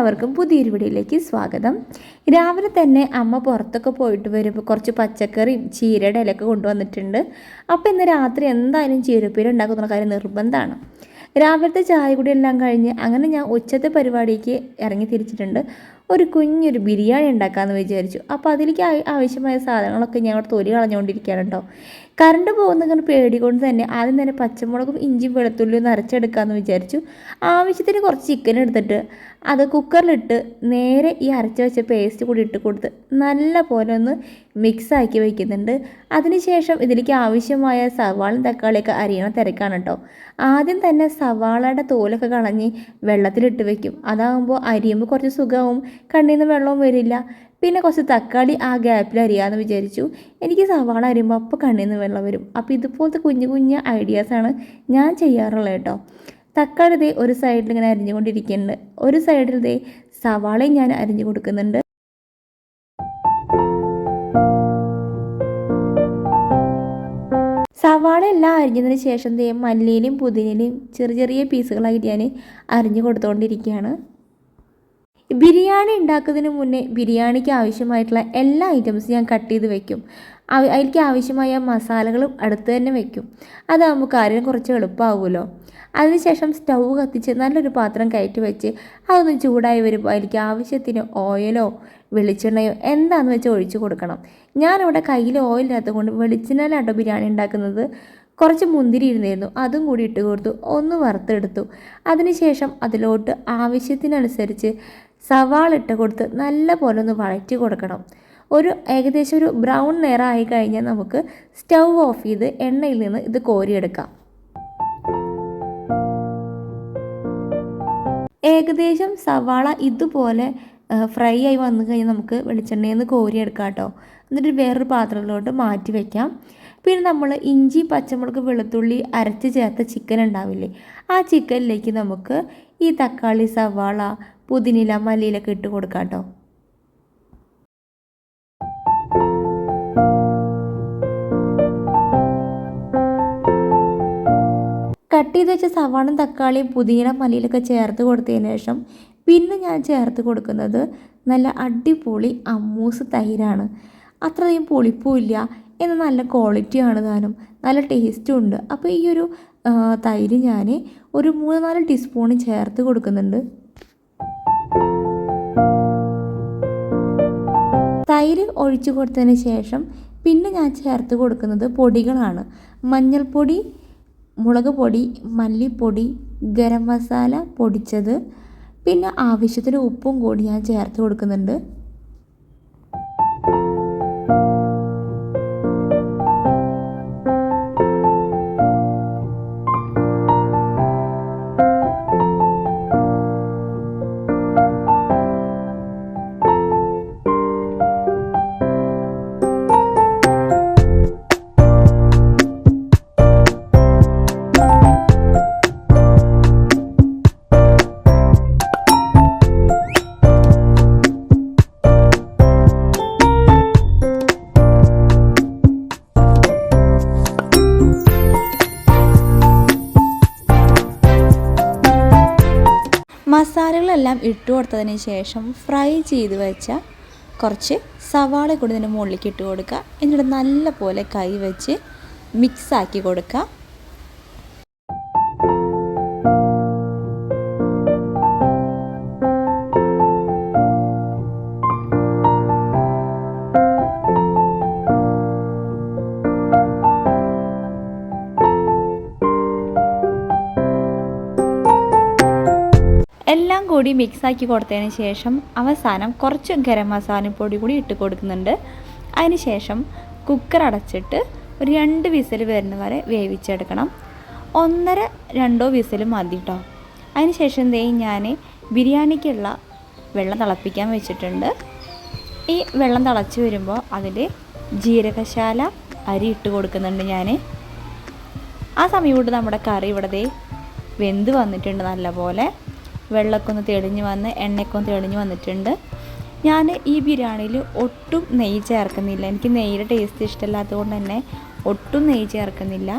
എല്ലാവർക്കും പുതിയൊരു വീഡിയോയിലേക്ക് സ്വാഗതം. രാവിലെ തന്നെ അമ്മ പുറത്തൊക്കെ പോയിട്ട് വരുമ്പോൾ കുറച്ച് പച്ചക്കറിയും ചീരയുടെ ഇലയൊക്കെ കൊണ്ടുവന്നിട്ടുണ്ട്. അപ്പോൾ ഇന്ന് രാത്രി എന്തായാലും ചീരപ്പീര ഉണ്ടാക്കുന്ന കാര്യം നിർബന്ധമാണ്. രാവിലത്തെ ചായ കൂടി എല്ലാം കഴിഞ്ഞ് അങ്ങനെ ഞാൻ ഉച്ചത്തെ പരിപാടിക്ക് ഇറങ്ങി തിരിച്ചിട്ടുണ്ട്. ഒരു കുഞ്ഞൊരു ബിരിയാണി ഉണ്ടാക്കാമെന്ന് വിചാരിച്ചു. അപ്പോൾ അതിലേക്ക് ആവശ്യമായ സാധനങ്ങളൊക്കെ ഞാൻ തൊലി കളഞ്ഞുകൊണ്ടിരിക്കുകയാണ് കേട്ടോ കറണ്ട് പോകുന്ന പേടി കൊണ്ട് തന്നെ ആദ്യം തന്നെ പച്ചമുളകും ഇഞ്ചിയും വെളുത്തുള്ളിയും അരച്ചെടുക്കാമെന്ന് വിചാരിച്ചു. ആവശ്യത്തിന് കുറച്ച് ചിക്കൻ എടുത്തിട്ട് അത് കുക്കറിലിട്ട് നേരെ ഈ അരച്ച് വെച്ച പേസ്റ്റ് കൂടി ഇട്ട് കൊടുത്ത് നല്ല പോലെ ഒന്ന് മിക്സാക്കി വയ്ക്കുന്നുണ്ട് അതിനുശേഷം ഇതിലേക്ക് ആവശ്യമായ സവാളും തക്കാളിയൊക്കെ അരിയണ തിരക്കാണ് കേട്ടോ ആദ്യം തന്നെ സവാളയുടെ തോലൊക്കെ കളഞ്ഞ് വെള്ളത്തിലിട്ട് വെക്കും. അതാകുമ്പോൾ അരിയുമ്പോൾ കുറച്ച് സുഖവും. കണ്ണിൽ നിന്ന് വെള്ളവും വരില്ല. പിന്നെ കുറച്ച് തക്കാളി ആ ഗ്യാപ്പിൽ അരിയാന്ന് വിചാരിച്ചു. എനിക്ക് സവാള അരിയുമ്പോൾ അപ്പോൾ കണ്ണിൽ നിന്ന് വെള്ളം വരും. അപ്പോൾ ഇതുപോലത്തെ കുഞ്ഞു കുഞ്ഞു ഐഡിയാസാണ് ഞാൻ ചെയ്യാറുള്ളത് കേട്ടോ. തക്കാളി ദേ ഒരു സൈഡിൽ ഇങ്ങനെ അരിഞ്ഞുകൊണ്ടിരിക്കുന്നുണ്ട്. ഒരു സൈഡിൽ ദേ സവാളയും ഞാൻ അരിഞ്ഞു കൊടുക്കുന്നുണ്ട്. സവാള എല്ലാം അരിഞ്ഞതിന് ശേഷം ദേ മല്ലിയിലും പുതിനയിലും ചെറിയ ചെറിയ പീസുകളായിട്ട് ഞാൻ അരിഞ്ഞു കൊടുത്തുകൊണ്ടിരിക്കുകയാണ് ബിരിയാണി ഉണ്ടാക്കുന്നതിന് മുന്നേ ബിരിയാണിക്ക് ആവശ്യമായിട്ടുള്ള എല്ലാ ഐറ്റംസും ഞാൻ കട്ട് ചെയ്ത് വെക്കും. അതിലേക്ക് ആവശ്യമായ മസാലകളും അടുത്ത് തന്നെ വെക്കും. അതാകുമ്പോൾ കാര്യം കുറച്ച് എളുപ്പമാവുമല്ലോ അതിനുശേഷം സ്റ്റൗ കത്തിച്ച് നല്ലൊരു പാത്രം കയറ്റി വെച്ച് അതൊന്ന് ചൂടായി വരുമ്പോൾ അതിലേക്ക് ആവശ്യത്തിന് ഓയിലോ വെളിച്ചെണ്ണയോ എന്താണെന്ന് വെച്ച് ഒഴിച്ചു കൊടുക്കണം. ഞാനിവിടെ കയ്യിൽ ഓയിലില്ലാത്തത് കൊണ്ട് വെളിച്ചെണ്ണയിലാട്ടോ ബിരിയാണി ഉണ്ടാക്കുന്നത് കുറച്ച് മുന്തിരി ഇരുന്നിരുന്നു. അതും കൂടി ഇട്ട് കൊടുത്തു. ഒന്ന് വറുത്തെടുത്തു. അതിനുശേഷം അതിലോട്ട് ആവശ്യത്തിനനുസരിച്ച് സവാള ഇട്ട് കൊടുത്ത് നല്ല പോലെ ഒന്ന് വഴറ്റി കൊടുക്കണം ഒരു ഏകദേശം ഒരു ബ്രൗൺ നിറമായി കഴിഞ്ഞാൽ നമുക്ക് സ്റ്റൗ ഓഫ് ചെയ്ത് എണ്ണയിൽ നിന്ന് ഇത് കോരിയെടുക്കാം. ഏകദേശം സവാള ഇതുപോലെ ഫ്രൈ ആയി വന്നു കഴിഞ്ഞാൽ നമുക്ക് വെളിച്ചെണ്ണയിൽ നിന്ന് കോരിയെടുക്കാം കേട്ടോ. എന്നിട്ട് വേറൊരു പാത്രത്തിലോട്ട് മാറ്റി വയ്ക്കാം പിന്നെ നമ്മൾ ഇഞ്ചി പച്ചമുളക് വെളുത്തുള്ളി അരച്ച് ചേർത്ത ചിക്കൻ ഉണ്ടാവില്ലേ? ആ ചിക്കനിലേക്ക് നമുക്ക് ഈ തക്കാളി സവാള പുതിനില മല്ലിയിലൊക്കെ ഇട്ട് കൊടുക്കാം കേട്ടോ. കട്ട് ചെയ്ത് വെച്ച സവാളും തക്കാളിയും പുതിന മല്ലിയിലൊക്കെ ചേർത്ത് കൊടുത്തതിന് ശേഷം പിന്നെ ഞാൻ ചേർത്ത് കൊടുക്കുന്നത് നല്ല അടിപൊളി അമ്മൂസ് തൈരാണ്. അത്രയും പുളിപ്പും ഇല്ല. എന്നാൽ നല്ല ക്വാളിറ്റിയാണ് താനും. നല്ല ടേസ്റ്റും ഉണ്ട്. അപ്പോൾ ഈ ഒരു തൈര് ഞാൻ ഒരു മൂന്ന് നാല് ടീസ്പൂൺ ചേർത്ത് കൊടുക്കുന്നുണ്ട്. തൈര് ഒഴിച്ചു കൊടുത്തതിന് ശേഷം പിന്നെ ഞാൻ ചേർത്ത് കൊടുക്കുന്നത് പൊടികളാണ്. മഞ്ഞൾപ്പൊടി മുളക് പൊടി മല്ലിപ്പൊടി ഗരം മസാല പൊടിച്ചത് പിന്നെ ആവശ്യത്തിന് ഉപ്പും കൂടി ഞാൻ ചേർത്ത് കൊടുക്കുന്നുണ്ട്. മസാലകളെല്ലാം ഇട്ട് കൊടുത്തതിന് ശേഷം ഫ്രൈ ചെയ്ത് വെച്ച കുറച്ച് സവാള കൂടി ഇതിന്റെ മുകളിലേക്ക് ഇട്ട് കൊടുക്കുക. എന്നിട്ട് നല്ല പോലെ കൈ വെച്ച് മിക്സ് ആക്കി കൊടുക്കുക. എല്ലാം കൂടി മിക്സാക്കി കൊടുത്തതിന് ശേഷം അവസാനം കുറച്ച് ഗരം പൊടി കൂടി ഇട്ട് കൊടുക്കുന്നുണ്ട്. അതിന് ശേഷം കുക്കർ അടച്ചിട്ട് ഒരു രണ്ട് വിസിൽ വരുന്ന വരെ വേവിച്ചെടുക്കണം. ഒന്നര രണ്ടോ വിസിൽ മതി കേട്ടോ അതിന് ശേഷം ദേ ഞാൻ ബിരിയാണിക്കുള്ള വെള്ളം തിളപ്പിക്കാൻ വെച്ചിട്ടുണ്ട്. ഈ വെള്ളം തിളച്ച് വരുമ്പോൾ അതിൽ ജീരകശാല അരി ഇട്ട് കൊടുക്കുന്നുണ്ട് ഞാൻ. ആ സമയം കൊണ്ട് നമ്മുടെ കറി ഇവിടെ വെന്ത് വന്നിട്ടുണ്ട് നല്ലപോലെ. വെള്ളമൊക്കെ ഒന്ന് തെളിഞ്ഞ് വന്ന് എണ്ണയൊക്കെ ഒന്ന് തെളിഞ്ഞ് വന്നിട്ടുണ്ട്. ഞാൻ ഈ ബിരിയാണിയിൽ ഒട്ടും നെയ്യ് ചേർക്കുന്നില്ല. എനിക്ക് നെയ്യുടെ ടേസ്റ്റ് ഇഷ്ടമല്ലാത്തത് കൊണ്ട് തന്നെ ഒട്ടും നെയ്യ് ചേർക്കുന്നില്ല.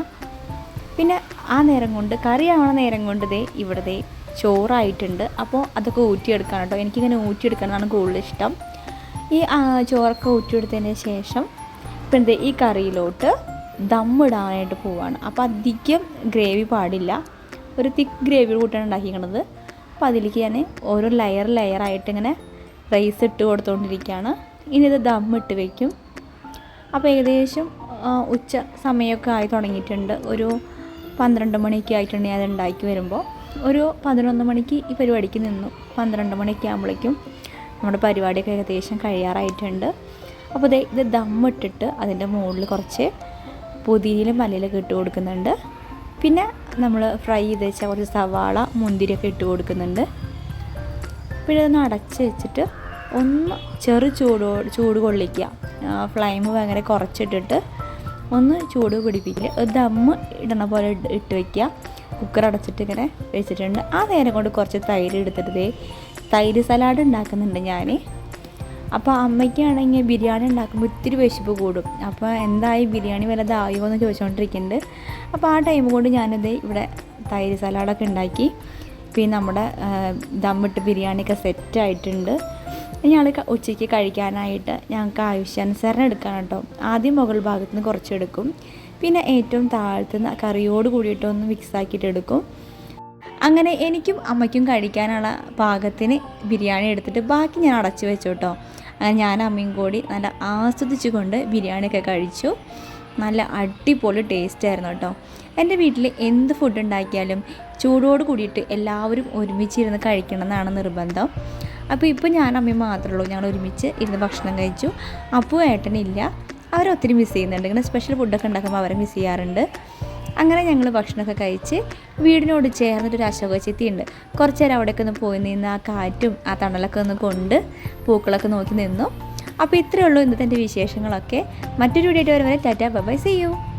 പിന്നെ ആ നേരം കൊണ്ട് കറി ആവണ നേരം കൊണ്ട് ദേ ഇവിടെ ചോറായിട്ടുണ്ട്. അപ്പോൾ അതൊക്കെ ഊറ്റിയെടുക്കാൻ കേട്ടോ. എനിക്കിങ്ങനെ ഊറ്റിയെടുക്കാനാണ് കൂടുതൽ ഇഷ്ടം. ഈ ചോറൊക്കെ ഊറ്റിയെടുത്തതിന് ശേഷം എന്ത് ഈ കറിയിലോട്ട് ദമ്മിടാനായിട്ട് പോവാണ്. അപ്പോൾ അധികം ഗ്രേവി പാടില്ല. ഒരു തിക്ക് ഗ്രേവി കൂട്ടാണ് ഉണ്ടാക്കിക്കണത്. അപ്പോൾ അതിലേക്ക് ഞാൻ ഓരോ ലെയർ ലെയറായിട്ട് ഇങ്ങനെ റൈസ് ഇട്ട് കൊടുത്തുകൊണ്ടിരിക്കുകയാണ് ഇനി ഇത് ദമ്മിട്ട് വയ്ക്കും അപ്പോൾ ഏകദേശം ഉച്ച സമയമൊക്കെ ആയി തുടങ്ങിയിട്ടുണ്ട്. ഒരു പന്ത്രണ്ട് മണിയൊക്കെ ആയിട്ടുണ്ട് ഞാൻ ഉണ്ടാക്കി വരുമ്പോൾ ഒരു പതിനൊന്ന് മണിക്ക് ഈ പരിപാടിക്ക് നിന്നു. പന്ത്രണ്ട് മണിയൊക്കെ ആകുമ്പോഴേക്കും നമ്മുടെ പരിപാടിയൊക്കെ ഏകദേശം കഴിയാറായിട്ടുണ്ട്. അപ്പോൾ ദേ ഇത് ദമ്മിട്ടിട്ട് അതിന്റെ മുകളിൽ കുറച്ച് പുതിയിലും മല്ലിയിലൊക്കെ ഇട്ട് കൊടുക്കുന്നുണ്ട്. പിന്നെ നമ്മൾ ഫ്രൈ ചെയ്ത് വെച്ചാൽ കുറച്ച് സവാള മുന്തിരിയൊക്കെ ഇട്ട് കൊടുക്കുന്നുണ്ട്. പിന്നെ ഇതൊന്ന് അടച്ച് വെച്ചിട്ട് ഒന്ന് ചെറു ചൂട് ചൂട് കൊള്ളിക്കുക. ഫ്ലെയിം ഭയങ്കര കുറച്ചിട്ടിട്ട് ഒന്ന് ചൂട് പിടിപ്പിക്കുക. ദമ്മ് ഇടണ പോലെ ഇട്ട് വയ്ക്കുക കുക്കർ അടച്ചിട്ട് ഇങ്ങനെ വെച്ചിട്ടുണ്ട്. ആ നേരം കൊണ്ട് കുറച്ച് തൈര് എടുത്തിട്ട് തൈര് സലാഡ് ഉണ്ടാക്കുന്നുണ്ട് ഞാൻ അപ്പോൾ അമ്മയ്ക്കാണെങ്കിൽ ബിരിയാണി ഉണ്ടാക്കുമ്പോൾ ഇത്തിരി വിശപ്പ് കൂടും. അപ്പോൾ എന്തായി ബിരിയാണി വല്ലതായോ എന്ന് ചോദിച്ചുകൊണ്ടിരിക്കുന്നുണ്ട്. അപ്പോൾ ആ ടൈം കൊണ്ട് ഞാനിത് ഇവിടെ തൈര് സലാഡൊക്കെ ഉണ്ടാക്കി. പിന്നെ നമ്മുടെ ദമ്മിട്ട് ബിരിയാണിയൊക്കെ സെറ്റായിട്ടുണ്ട് ഞങ്ങൾ ഉച്ചയ്ക്ക് കഴിക്കാനായിട്ട് ഞങ്ങൾക്ക് ആവശ്യാനുസരണം എടുക്കണം കേട്ടോ. ആദ്യം മുകൾ ഭാഗത്ത് നിന്ന് കുറച്ചെടുക്കും പിന്നെ ഏറ്റവും താഴത്തു നിന്ന് കറിയോട് കൂടിയിട്ടൊന്ന് മിക്സ് ആക്കിയിട്ട് എടുക്കും. അങ്ങനെ എനിക്കും അമ്മയ്ക്കും കഴിക്കാനുള്ള പാകത്തിന് ബിരിയാണി എടുത്തിട്ട് ബാക്കി ഞാൻ അടച്ചു വെച്ചു കേട്ടോ. അങ്ങനെ ഞാൻ അമ്മയും കൂടി നല്ല ആസ്വദിച്ചുകൊണ്ട് ബിരിയാണിയൊക്കെ കഴിച്ചു. നല്ല അടിപൊളി ടേസ്റ്റ് ആയിരുന്നു കേട്ടോ. എന്റെ വീട്ടിൽ എന്ത് ഫുഡ് ഉണ്ടാക്കിയാലും ചൂടോട് കൂടിയിട്ട് എല്ലാവരും ഒരുമിച്ചിരുന്ന് കഴിക്കണം എന്നാണ് നിർബന്ധം. അപ്പോൾ ഇപ്പോൾ ഞാൻ അമ്മയും മാത്രമേ ഉള്ളൂ. ഞങ്ങൾ ഒരുമിച്ച് ഇരുന്ന് ഭക്ഷണം കഴിച്ചു. അപ്പോൾ ഏട്ടനില്ല അവരൊത്തിരി മിസ് ചെയ്യുന്നുണ്ട്. ഇങ്ങനെ സ്പെഷ്യൽ ഫുഡൊക്കെ ഉണ്ടാക്കുമ്പോൾ അവരെ മിസ് ചെയ്യാറുണ്ട്. അങ്ങനെ ഞങ്ങൾ ഭക്ഷണമൊക്കെ കഴിച്ച് വീടിനോട് ചേർന്നിട്ടൊരു അശോക ചെത്തിയുണ്ട് കുറച്ച് നേരം അവിടെയൊക്കെ ഒന്ന് പോയി നിന്ന് ആ കാറ്റും ആ തണലൊക്കെ ഒന്ന് കൊണ്ട് പൂക്കളൊക്കെ നോക്കി നിന്നു. അപ്പോൾ ഇത്രയേ ഉള്ളൂ ഇന്നത്തെ വിശേഷങ്ങളൊക്കെ. മറ്റൊരു വീഡിയോ ആയിട്ട് വരെ ടാറ്റാ ബൈ സീ യു.